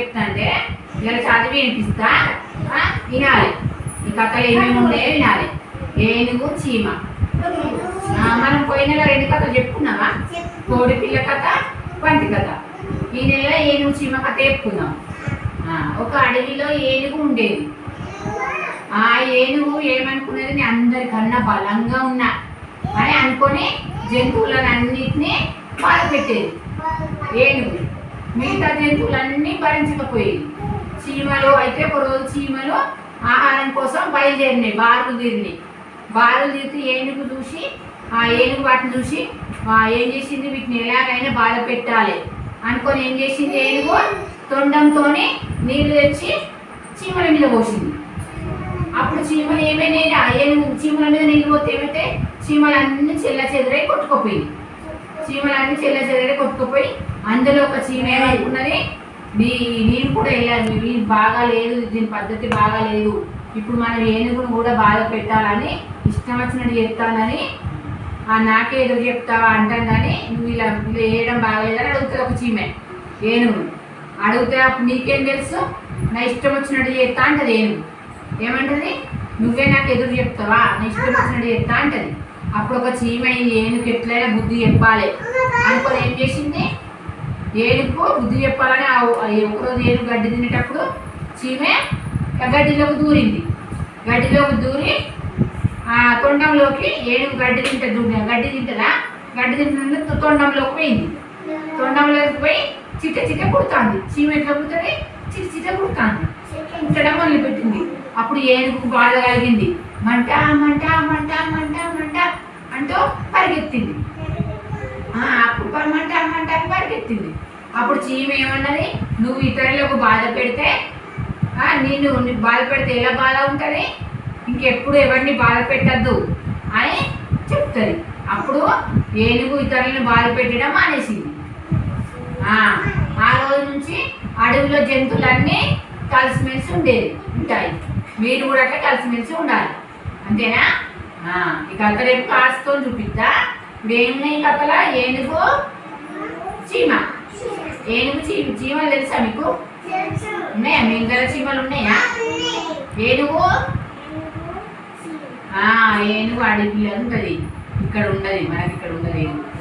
చెప్తాంటే ఇలా చదివి వినిపిస్తా? వినాలి. ఈ కథలు ఏమేమి ఉన్నాయో వినాలి. ఏనుగు చీమ. మనం పోయిన నెల రెండు కథలు చెప్పుకున్నావా? కోడి పిల్ల కథ పంటి కథ. ఈ నెల ఏనుగు చీమ కథ చెప్పుకుందాం. ఒక అడవిలో ఏనుగు ఉండేది. ఆ ఏనుగు ఏమనుకున్నది? నేను అందరికన్నా బలంగా ఉన్నా. అని అనుకొని జంతువులను అన్నిటినీ బాధ పెట్టేది ఏనుగు మిగతా జంతువులన్నీ భరించకపోయి చీమలు అయితే ఒక రోజు చీమలు ఆహారం కోసం బయలుదేరినాయి బారులు తీరినాయి. బారులు తీరితే ఏనుగు చూసి ఆ ఏనుగు వాటిని చూసి ఏం చేసింది వీటిని? ఎలాగైనా బాధ పెట్టాలి. అనుకొని ఏం చేసింది ఏనుగు? తొండంతో నీళ్ళు తెచ్చి చీమల మీద పోసింది. అప్పుడు చీమలు ఏమైనా ఆ ఏనుగు చీమల మీద నీళ్ళు పోతే ఏమైతే చీమలు చెల్ల చెదరై కొట్టుకుపోయింది. చీమలు చెల్ల చెదరై కొట్టుకుపోయి అందులో ఒక చీమ ఏమనుకున్నది? మీ నేను కూడా వెళ్ళాను. ఇది బాగా లేదు దీని పద్ధతి బాగా లేదు. ఇప్పుడు మనం ఏనుగును కూడా బాధ పెట్టాలని ఇష్టం వచ్చినట్టు చెప్తానని ఆ నాకే ఎదురు చెప్తావా అంటాను కానీ నువ్వు ఇలా ఇలా వేయడం బాగలేదని అడుగుతుంది ఒక చీమె. ఏనుగు. అడిగితే అప్పుడు నీకేం తెలుసు? నా ఇష్టం వచ్చినట్టు చేస్తా అంటది ఏనుగు. ఏమంటది? నువ్వే నాకు ఎదురు చెప్తావా? నా ఇష్టం వచ్చినట్టు చెప్తా అంటది. అప్పుడు ఒక చీమ ఈ ఏనుగు ఎట్లయినా బుద్ధి చెప్పాలి. అనుకోని ఏం చేసింది? ఏనుగు బుద్ధి చెప్పాలని ఒకరోజు ఏనుగు గడ్డి తినేటప్పుడు చీమె గడ్డిలోకి దూరింది. గడ్డిలోకి దూరి ఆ తొండంలోకి ఏనుగు గడ్డి తింటది చూడు, గడ్డి తింటదా? గడ్డి తింటుంది తొండంలోకి పోయింది. తొండంలోకి పోయి చిట్ట చిట్ట కుడుతుంది చీమ ఎట్లా కుడుతుంది చిట్ట చిట్ట కుడుతుంది కుట్టడం మొదలుపెట్టింది. అప్పుడు ఏనుగు బాధ కలిగింది. మంట మంట మంట మంట మంట అంటూ పరిగెత్తింది. అప్పుడు పరమంట మంట అని పరిగెత్తింది. అప్పుడు చీమ ఏమన్నది? నువ్వు ఇతరులకు బాధ పెడితే నేను నిన్ను బాధ పెడితే ఎలా బాధ ఉంటుంది? ఇంకెప్పుడు ఎవరిని బాధ పెట్టద్దు అని చెప్తుంది. అప్పుడు ఏనుగు ఇతరులను బాధ పెట్టడం మానేసింది. ఆ, ఆ రోజు నుంచి అడవిలో జంతువులన్నీ కలిసిమెలిసి ఉండేది ఉంటాయి. మీరు కూడా అట్లా కలిసిమెలిసి ఉండాలి. అంతేనా? ఆ, ఈ కథ రేపు కాస్తో చూపిద్దా ఇప్పుడు ఏమున్నాయి కథలా? ఏనుగు చీమ. ఏనుగు చీమ చీమలు తెలుసా మీకు? ఉన్నాయా? మీ ఇంట్లో చీమలు ఉన్నాయా? ఏనుగు? ఆ, ఏనుగు అడవి పిల్ల ఉంటుంది. ఇక్కడ ఉండదు మనకి ఇక్కడ ఉండదు ఏనుగు.